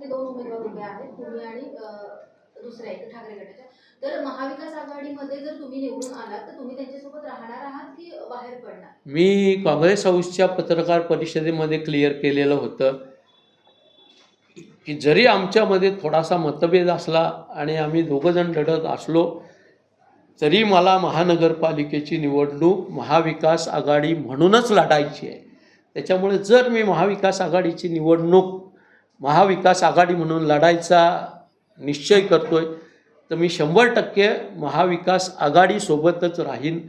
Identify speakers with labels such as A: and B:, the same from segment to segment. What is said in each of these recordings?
A: म्हणजे दोन उमेदवार उभे आहेत तुम्ही आणि दुसऱ्या एक ठाकरे गटाच्या. तर महाविकास आघाडीमध्ये जर तुम्ही निवडून आलात तर तुम्ही त्यांच्यासोबत राहणार आहात की बाहेर पडणार?
B: मी काँग्रेस हाऊसच्या पत्रकार परिषदेमध्ये क्लिअर केलेलं होतं की जरी आमच्यामध्ये थोडासा मतभेद असला आणि आम्ही दोघंजण लढत असलो तरी मला महानगरपालिकेची निवडणूक महाविकास आघाडी म्हणूनच लढायची आहे. त्याच्यामुळे जर मी महाविकास आघाडीची निवडणूक महाविकास आघाडी म्हणून लढायचा निश्चय करतोय तर मी शंभर टक्के महाविकास आघाडीसोबतच राहीन.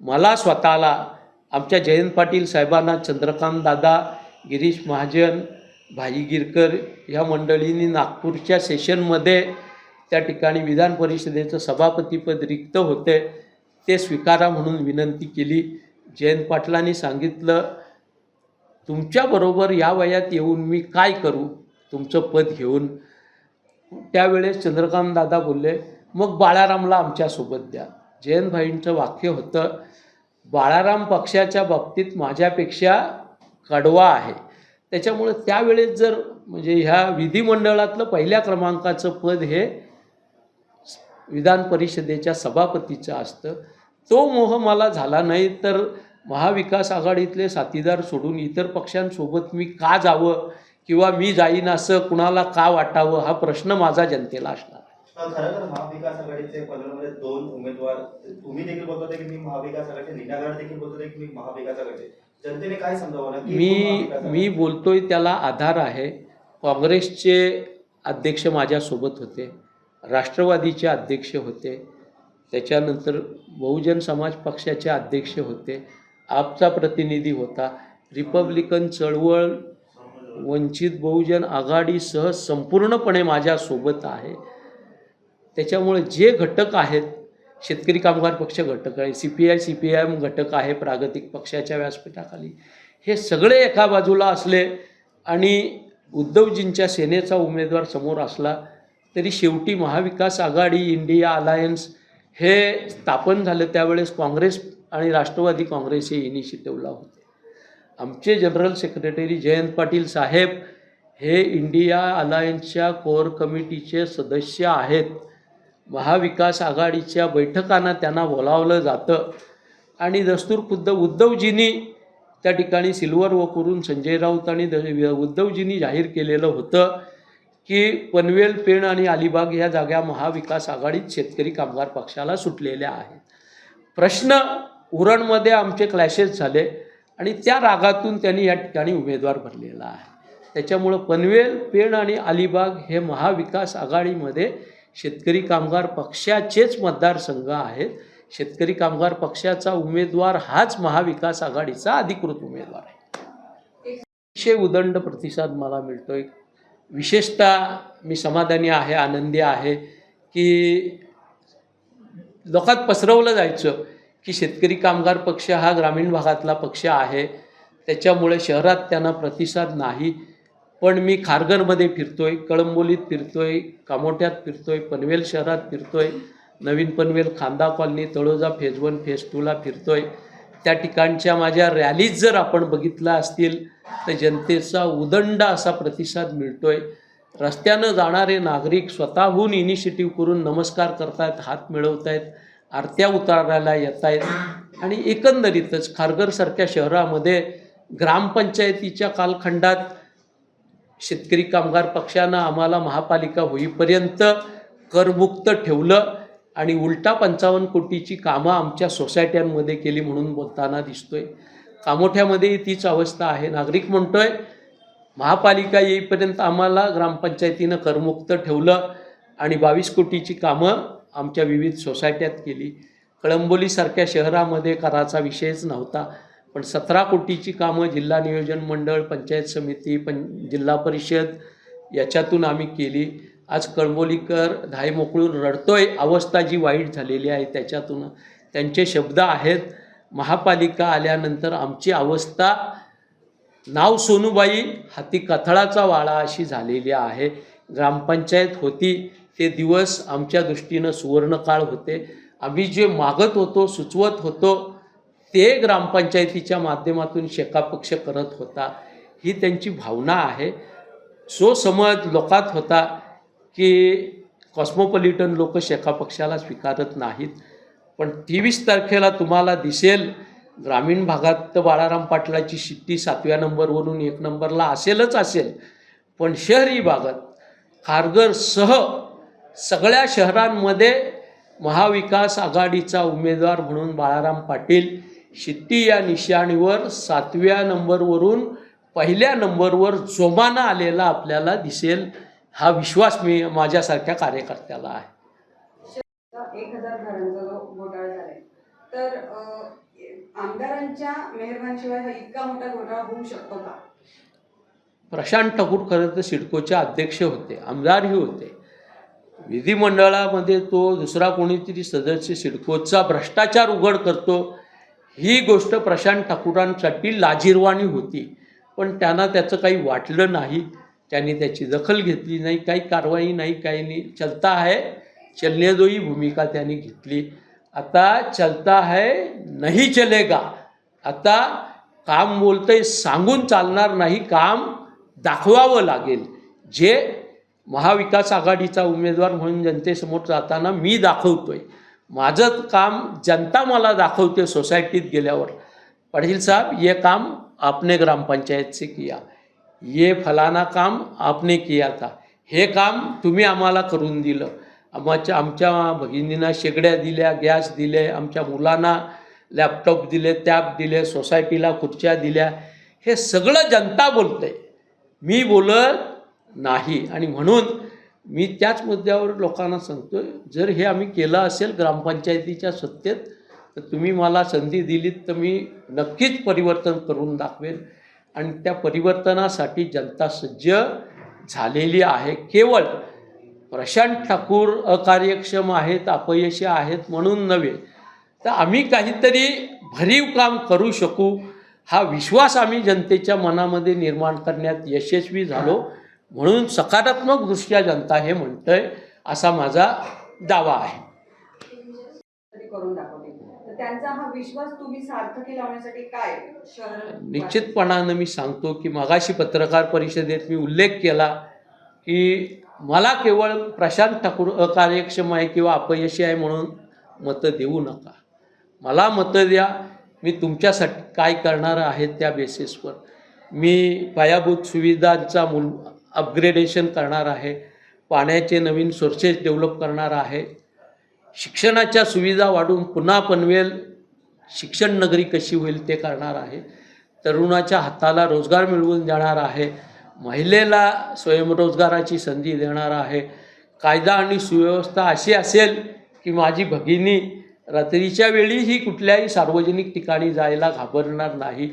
B: मला स्वतःला आमच्या जयंत पाटील साहेबांना चंद्रकांत दादा गिरीश महाजन भाई गिरकर ह्या मंडळींनी नागपूरच्या सेशनमध्ये त्या ठिकाणी विधान परिषदेचं सभापतीपद रिक्त होते ते स्वीकारा म्हणून विनंती केली. जयंत पाटलांनी सांगितलं तुमच्याबरोबर या वयात येऊन मी काय करू? तुमचं पद घेऊन. त्यावेळेस चंद्रकांत दादा बोलले मग बाळारामला आमच्यासोबत द्या. जयंतभाईंचं वाक्य होतं बाळाराम पक्षाच्या बाबतीत माझ्यापेक्षा कडवा आहे. त्याच्यामुळे त्यावेळेस जर म्हणजे ह्या विधिमंडळातलं पहिल्या क्रमांकाचं पद हे विधान परिषदेच्या सभापतीचं असतं. तो मोह मला झाला नाही तर महाविकास आघाडीतले साथीदार सोडून इतर पक्षांसोबत मी का जावं? किंवा मी जाईन असं कुणाला का वाटावं हा प्रश्न माझा जनतेला असणार
C: खरं तर महाविकास आघाडीचे पनवेलमध्ये दोन उमेदवार तुम्ही देखील बोलत होते की मी महाविकास देखील बोलत की मी महाविकास जनतेने काय समजावं?
B: मी बोलतोय त्याला आधार आहे. काँग्रेसचे अध्यक्ष माझ्यासोबत होते राष्ट्रवादीचे अध्यक्ष होते त्याच्यानंतर बहुजन समाज पक्षाचे अध्यक्ष होते आपचा प्रतिनिधी होता रिपब्लिकन चळवळ वंचित बहुजन आघाडीसह संपूर्णपणे माझ्यासोबत आहे. त्याच्यामुळे जे घटक आहेत शेतकरी कामगार पक्ष घटक आहे C P I C P I M घटक आहे प्रागतिक पक्षाच्या व्यासपीठाखाली हे सगळे एका बाजूला असले आणि उद्धवजींच्या सेनेचा उमेदवार समोर असला तरी शेवटी महाविकास आघाडी इंडिया अलायन्स हे स्थापन झालं त्यावेळेस काँग्रेस आणि राष्ट्रवादी काँग्रेस हे इनिशिएटिव्हला होतं. आमचे जनरल सेक्रेटरी जयंत पाटील साहेब हे इंडिया अलायन्सच्या कोअर कमिटीचे सदस्य आहेत. महाविकास आघाडीच्या बैठकांना त्यांना बोलावलं जातं. आणि दस्तूर खुद्द उद्धवजींनी त्या ठिकाणी सिल्वर व करून संजय राऊत आणि द- उद्धवजींनी जाहीर केलेलं होतं की पनवेल पेण आणि अलिबाग ह्या जागा महाविकास आघाडीत शेतकरी कामगार पक्षाला सुटलेल्या आहेत. प्रश्न उरणमध्ये आमचे क्लॅशेस झाले. आणि त्या रागातून त्यांनी या ठिकाणी उमेदवार भरलेला आहे. त्याच्यामुळं पनवेल पेण आणि अलिबाग हे महाविकास आघाडीमध्ये शेतकरी कामगार पक्षाचेच मतदारसंघ आहेत. शेतकरी कामगार पक्षाचा उमेदवार हाच महाविकास आघाडीचा अधिकृत उमेदवार आहे. अतिशय उदंड प्रतिसाद मला मिळतोय. विशेषतः मी समाधानी आहे आनंदी आहे की लोकात पसरवलं जायचं. की शेतकरी कामगार पक्ष हा ग्रामीण भागातला पक्ष आहे. त्याच्यामुळे शहरात त्यांना प्रतिसाद नाही. पण मी खारघरमध्ये फिरतोय कळंबोलीत फिरतोय कामोठ्यात फिरतोय पनवेल शहरात फिरतोय नवीन Panvel Khanda colony Taloja phase one phase टूला फिरतोय. त्या ठिकाणच्या माझ्या रॅलीज जर आपण बघितल्या असतील तर जनतेचा उदंड असा प्रतिसाद मिळतोय. रस्त्यानं जाणारे नागरिक स्वतःहून इनिशिएटिव्ह करून नमस्कार करतायत हात मिळवत आहेत आरत्या उतारायला येत आहेत आणि एकंदरीतच खारघरसारख्या शहरामध्ये ग्रामपंचायतीच्या कालखंडात शेतकरी कामगार पक्षानं आम्हाला महापालिका होईपर्यंत करमुक्त ठेवलं आणि उलटा पंचावन्न कोटीची कामं आमच्या सोसायट्यांमध्ये केली म्हणून बोलताना दिसतोय. कामोठ्यामध्येही तीच अवस्था आहे. नागरिक म्हणतोय महापालिका येईपर्यंत आम्हाला ग्रामपंचायतीनं करमुक्त ठेवलं आणि बावीस कोटीची कामं आमच्या विविध सोसायट्यात केली. कळंबोलीसारख्या शहरामध्ये कराचा विषयच नव्हता. पण सतरा कोटीची कामं जिल्हा नियोजन मंडळ पंचायत समिती पं जिल्हा परिषद याच्यातून आम्ही केली. आज कळंबोलीकर धाय मोकळून रडतोय अवस्था जी वाईट झालेली आहे त्याच्यातून. त्यांचे शब्द आहेत महापालिका आल्यानंतर आमची अवस्था नाव सोनूबाई हाती कथळाचा वाळा अशी झालेली आहे. ग्रामपंचायत होती ते दिवस आमच्या दृष्टीनं सुवर्णकाळ होते. आम्ही जे मागत होतो सुचवत होतो ते ग्रामपंचायतीच्या माध्यमातून शेकापक्ष करत होता. ही त्यांची भावना आहे. सो समज लोकात होता की कॉस्मोपॉलिटन लोक शेकापक्षाला स्वीकारत नाहीत. पण तेवीस तारखेला तुम्हाला दिसेल ग्रामीण भागात तर बाळाराम पाटलाची शिट्टी सातव्या नंबरवरून एक नंबरला असेलच असेल. पण शहरी भागात खारघरसह सगळ्या शहरांमध्ये महाविकास आघाडीचा उमेदवार म्हणून बाळाराम पाटील शिट्टी या निशाणीवर सातव्या नंबरवरून पहिल्या नंबरवर जोमानं आलेला आपल्याला दिसेल हा विश्वास मी माझ्यासारख्या कार्यकर्त्याला आहे.
D: एक हजार घरांचा जो घोटाळा झालाय. तर अं, आमदारांच्या मेहरबानीशिवाय इतका मोठा घोटाळा होऊ शकतो का?
B: प्रशांत ठाकूर खरं तर सिडकोचे अध्यक्ष होते आमदारही होते. विधिमंडळामध्ये तो दुसरा कोणीतरी सदस्य सिडकोचा भ्रष्टाचार उघड करतो ही गोष्ट प्रशांत ठाकूरांसाठी लाजिरवाणी होती. पण त्यांना त्याचं काही वाटलं नाही. त्यांनी त्याची दखल घेतली नाही. काही कारवाई नाही काही नाही. चलता है चलनेदोई भूमिका त्यांनी घेतली. आता चलता है नाही चलेगा. आता काम बोलतंय सांगून चालणार नाही. काम दाखवावं लागेल. जे महाविकास आघाडीचा उमेदवार म्हणून जनतेसमोर जाताना मी दाखवतोय. माझं काम जनता मला दाखवते सोसायटीत गेल्यावर. पाटील साहब ये काम आपने ग्राम पंचायत से किया. ये फलाना काम आपने किया था. हे काम तुम्ही आम्हाला करून दिलं. आमच्या आमच्या भगिनींना शेगड्या दिल्या गॅस दिले आमच्या मुलांना लॅपटॉप दिले टॅब दिले सोसायटीला खुर्च्या दिल्या. हे सगळं जनता बोलते. मी बोलत नाही. आणि म्हणून मी त्याच मुद्द्यावर लोकांना सांगतो जर हे आम्ही केलं असेल ग्रामपंचायतीच्या सत्तेत तर तुम्ही मला संधी दिलीत तर मी नक्कीच परिवर्तन करून दाखवेन. आणि त्या परिवर्तनासाठी जनता सज्ज झालेली आहे. केवळ प्रशांत ठाकूर अकार्यक्षम आहेत अपयशी आहेत म्हणून नव्हे तर आम्ही काहीतरी भरीव काम करू शकू. हा विश्वास आम्ही जनतेच्या मनामध्ये निर्माण करण्यात यशस्वी झालो. म्हणून सकारात्मकदृष्ट्या जनता हे म्हणतंय असा माझा दावा आहे.
D: हा
B: निश्चितपणानं मी सांगतो की मगाशी पत्रकार परिषदेत मी उल्लेख केला की मला केवळ प्रशांत ठाकूर अकार्यक्षम आहे किंवा अपयशी आहे म्हणून मतं देऊ नका. मला मतं द्या मी तुमच्यासाठी काय करणार आहे त्या बेसिसवर मी पायाभूत सुविधांचा मूल अपग्रेडेशन करणार आहे पाण्याचे नवीन सोर्सेस डेव्हलप करणार आहे. शिक्षणाच्या सुविधा वाढून पुन्हा पनवेल शिक्षण नगरी कशी होईल ते करणार आहे. तरुणाच्या हाताला रोजगार मिळवून देणार आहे. महिलेला स्वयंरोजगाराची संधी देणार आहे. कायदा आणि सुव्यवस्था अशी असेल की माझी भगिनी रात्रीच्या वेळीही कुठल्याही सार्वजनिक ठिकाणी जायला घाबरणार नाही.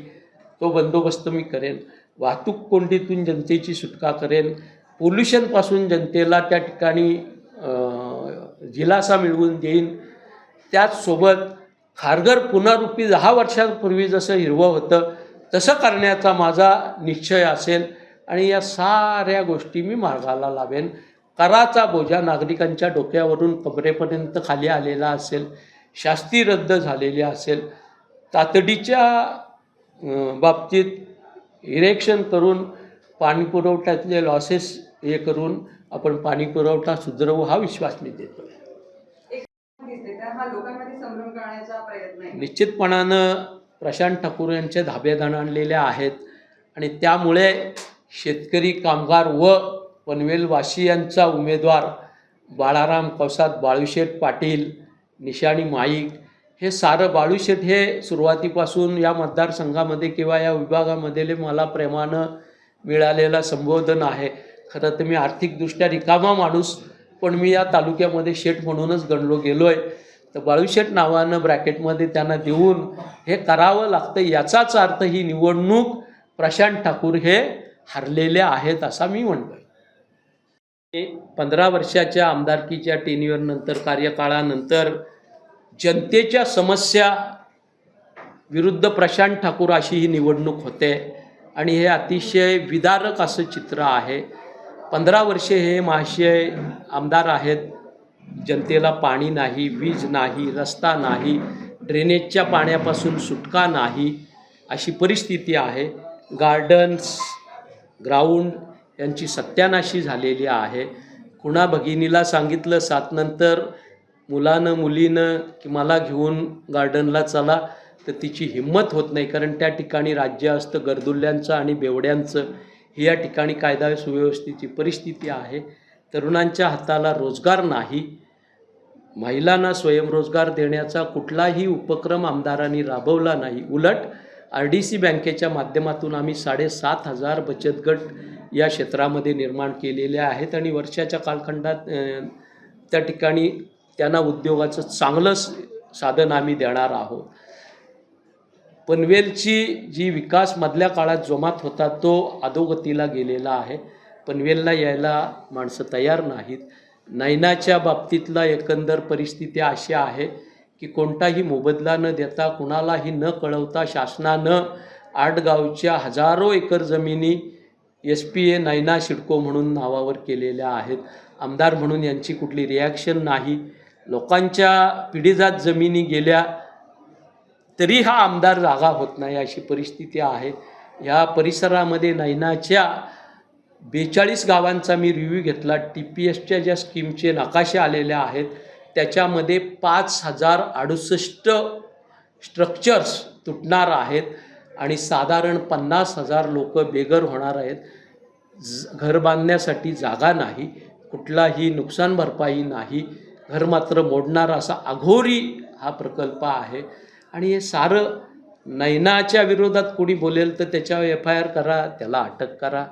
B: तो बंदोबस्त मी करेन. वाहतूक कोंडीतून जनतेची सुटका करेन पोल्युशनपासून जनतेला त्या ठिकाणी दिलासा मिळवून देईन. त्याचसोबत खारघर पुनरुपी दहा वर्षांपूर्वी जसं हिरवं होतं तसं करण्याचा माझा निश्चय असेल. आणि या साऱ्या गोष्टी मी मार्गाला लावेन. कराचा बोजा नागरिकांच्या डोक्यावरून कमरेपर्यंत खाली आलेला असेल शास्ती रद्द झालेली असेल. तातडीच्या बाबतीत इरेक्शन करून पाणीपुरवठ्यातले लॉसेस हे करून आपण पाणीपुरवठा सुधरवू हा विश्वास मी देतो.
D: हा
B: निश्चितपणानं प्रशांत ठाकूर यांचे धाबे आणलेले आहेत आणि त्यामुळे शेतकरी कामगार व पनवेलवासियांचा उमेदवार बाळाराम कौसाद बाळूशेठ पाटील निशाणी माईक हे सारं बाळूशेठ हे सुरुवातीपासून या मतदारसंघामध्ये किंवा या विभागामध्ये मला प्रेमानं मिळालेलं संबोधन आहे. खरं तर मी आर्थिकदृष्ट्या रिकामा माणूस पण मी या तालुक्यामध्ये शेठ म्हणूनच गणलो गेलो आहे तर बाळूशेठ नावानं ब्रॅकेटमध्ये त्यांना देऊन हे करावं लागतं याचाच अर्थ ही निवडणूक प्रशांत ठाकूर हे हरलेले आहेत असा मी म्हणतोय. पंधरा वर्षाच्या आमदारकीच्या टेन्युअरनंतर कार्यकाळानंतर जनतेच्या समस्या विरुद्ध प्रशांत ठाकूर अशी ही निवडणूक होते. आणि हे अतिशय विदारक असं चित्र आहे. पंधरा वर्षे हे महाशय आमदार आहेत. जनतेला पाणी नाही वीज नाही रस्ता नाही ड्रेनेजच्या पाण्यापासून सुटका नाही अशी परिस्थिती आहे. गार्डन्स ग्राउंड यांची सत्यानाशी झालेली आहे. कुणा भगिनीला सांगितलं सातनंतर मुलानं मुलीनं की मला घेऊन गार्डनला चला तर तिची हिंमत होत नाही. कारण त्या ठिकाणी राज्य असतं गर्दुल्ल्यांचं आणि बेवड्यांचं ही या ठिकाणी कायदा सुव्यवस्थेची परिस्थिती आहे. तरुणांच्या हाताला रोजगार नाही. महिलांना स्वयंरोजगार देण्याचा कुठलाही उपक्रम आमदारांनी राबवला नाही. उलट आर डी सी बँकेच्या माध्यमातून आम्ही साडेसात हजार बचत गट या क्षेत्रामध्ये निर्माण केलेले आहेत. आणि वर्षाच्या कालखंडात त्या ठिकाणी त्यांना उद्योगाचं चांगलं साधन आम्ही देणार आहोत. पनवेलची जी विकास मधल्या काळात जोमात होता तो अधोगतीला गेलेला आहे. पनवेलला यायला माणसं तयार नाहीत. नैनाच्या बाबतीतला एकंदर परिस्थिती अशी आहे की कोणताही मोबदला न देता कुणालाही न कळवता शासनानं आडगावच्या हजारो एकर जमिनी S P A Naina CIDCO म्हणून नावावर केलेल्या आहेत. आमदार म्हणून यांची कुठली रिॲक्शन नाही. लोकांच्या पिढीजात जमिनी गेल्या तरी हा आमदार जागा होत नाही अशी परिस्थिती आहे. या परिसरामध्ये नैनाच्या बेचाळीस गावांचा मी रिव्ह्यू घेतला. टी पी एसच्या ज्या स्कीमचे नकाशे आलेले आहेत त्याच्यामध्ये पाच हजार अडुसष्ट स्ट्रक्चर्स तुटणार आहेत आणि साधारण पन्नास हजार लोक बेघर होणार आहेत. ज घर बांधण्यासाठी जागा नाही कुठलाही नुकसान भरपाई नाही. घर मात्र मोडणारा असा अघोरी हा प्रकल्प आहे. आणि हे सारं नैनाच्या विरोधात कोणी बोलेल तर त्याच्यावर एफ आय आर करा त्याला अटक करा.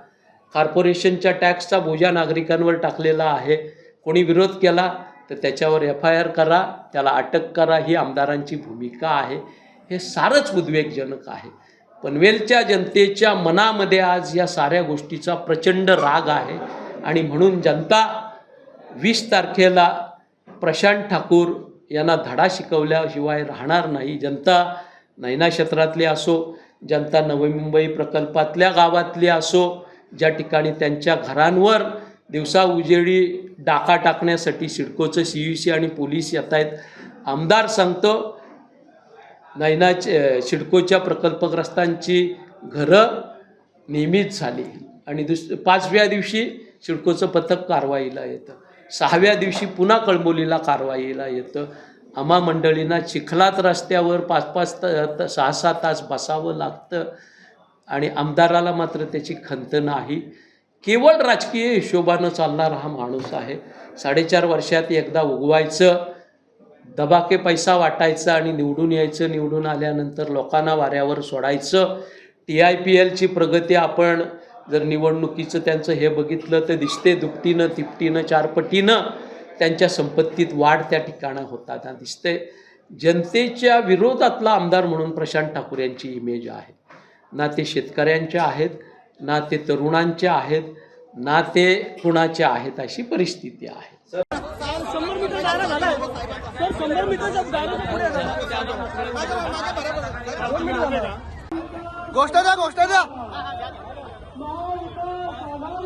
B: कॉर्पोरेशनच्या टॅक्सचा बोजा नागरिकांवर टाकलेला आहे. कोणी विरोध केला तर त्याच्यावर एफ आय आर करा त्याला अटक करा ही आमदारांची भूमिका आहे. हे सारंच उद्वेगजनक आहे. पनवेलच्या जनतेच्या मनामध्ये आज या साऱ्या गोष्टीचा प्रचंड राग आहे. आणि म्हणून जनता वीस तारखेला प्रशांत ठाकूर यांना धडा शिकवल्याशिवाय राहणार नाही. जनता नैना क्षेत्रातली असो जनता नवी मुंबई प्रकल्पातल्या गावातली असो ज्या ठिकाणी त्यांच्या घरांवर दिवसा उजेडी डाका टाकण्यासाठी सिडकोचं सी यू सी आणि पोलीस येत आहेत आमदार सांगतो नैनाचे सिडकोच्या प्रकल्पग्रस्तांची घरं नेहमीच झाली आणि दुस पाचव्या दिवशी सिडकोचं पथक कारवाईला येतं. सहाव्या दिवशी पुन्हा कळंबोलीला कारवाईला येतं. आम्हा मंडळींना चिखलात रस्त्यावर पाच पाच त सहा सहा तास बसावं लागतं. आणि आमदाराला मात्र त्याची खंत नाही. केवळ राजकीय हिशोबानं चालणारा हा माणूस आहे. साडेचार वर्षात एकदा उगवायचं दबाके पैसा वाटायचा आणि निवडून यायचं. निवडून आल्यानंतर लोकांना वाऱ्यावर सोडायचं. टी आय पी एलची प्रगती आपण जर निवडणुकीचं त्यांचं हे बघितलं तर दिसते दुपटीनं तिपटीनं चारपटीनं त्यांच्या संपत्तीत वाढ त्या ठिकाणं होताना दिसते जनतेच्या विरोधातला आमदार म्हणून प्रशांत ठाकूर यांची इमेज आहे. ना ते शेतकऱ्यांच्या आहेत ना ते तरुणांच्या आहेत ना ते कुणाच्या आहेत अशी परिस्थिती आहे.
E: गोष्ट द्या गोष्ट द्या.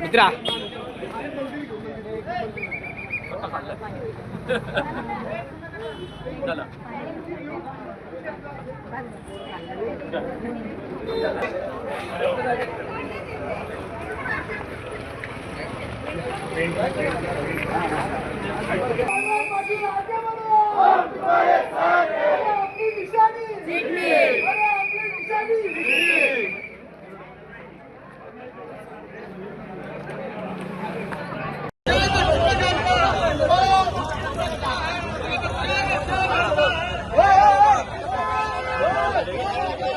E: मित्रा अपनी निशानी अपनी